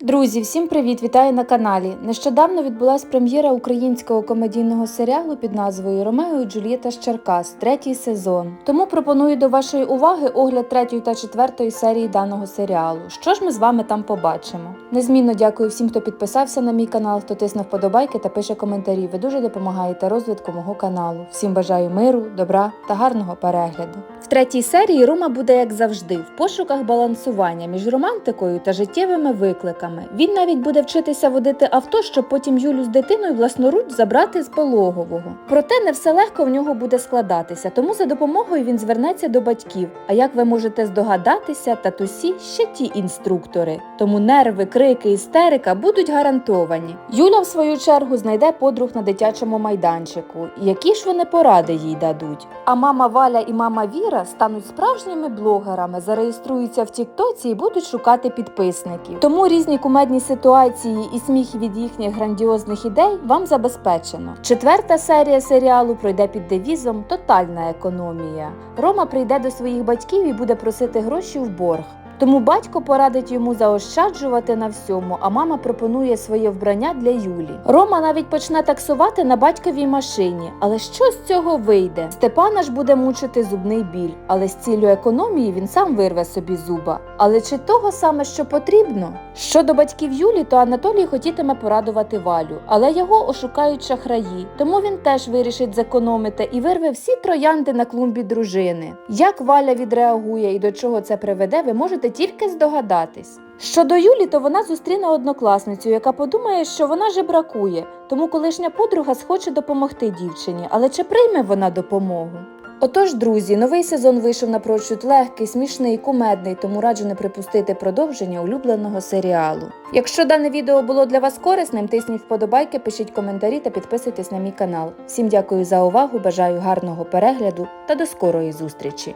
Друзі, всім привіт! Вітаю на каналі. Нещодавно відбулась прем'єра українського комедійного серіалу під назвою Ромео і Джульєта з Черкас, третій сезон. Тому пропоную до вашої уваги огляд третьої та четвертої серії даного серіалу. Що ж ми з вами там побачимо? Незмінно дякую всім, хто підписався на мій канал, хто тиснув вподобайки та пише коментарі. Ви дуже допомагаєте розвитку мого каналу. Всім бажаю миру, добра та гарного перегляду. В третій серії Рома буде, як завжди, в пошуках балансування між романтикою та життєвими викликами. Він навіть буде вчитися водити авто, щоб потім Юлю з дитиною власноруч забрати з пологового. Проте не все легко в нього буде складатися, тому за допомогою він звернеться до батьків. А як ви можете здогадатися, татусі ще ті інструктори. Тому нерви, крики, істерика будуть гарантовані. Юля, в свою чергу, знайде подруг на дитячому майданчику. Які ж вони поради їй дадуть? А мама Валя і мама Віра стануть справжніми блогерами, зареєструються в Тіктоці і будуть шукати підписників. Тому різні кумедні ситуації і сміх від їхніх грандіозних ідей вам забезпечено. Четверта серія серіалу пройде під девізом Тотальна економія. Рома прийде до своїх батьків і буде просити гроші в борг. Тому батько порадить йому заощаджувати на всьому, а мама пропонує своє вбрання для Юлі. Рома навіть почне таксувати на батьковій машині. Але що з цього вийде? Степана ж буде мучити зубний біль, але з ціллю економії він сам вирве собі зуба. Але чи того саме, що потрібно? Щодо батьків Юлі, то Анатолій хотітиме порадувати Валю, але його ошукають шахраї, тому він теж вирішить зекономити і вирве всі троянди на клумбі дружини. Як Валя відреагує і до чого це приведе, ви можете тільки здогадатись. Щодо Юлі, то вона зустріне однокласницю, яка подумає, що вона жебракує, тому колишня подруга схоче допомогти дівчині, але чи прийме вона допомогу? Отож, друзі, новий сезон вийшов напрочуд легкий, смішний, кумедний, тому раджу не припустити продовження улюбленого серіалу. Якщо дане відео було для вас корисним, тисніть вподобайки, пишіть коментарі та підписуйтесь на мій канал. Всім дякую за увагу, бажаю гарного перегляду та до скорої зустрічі!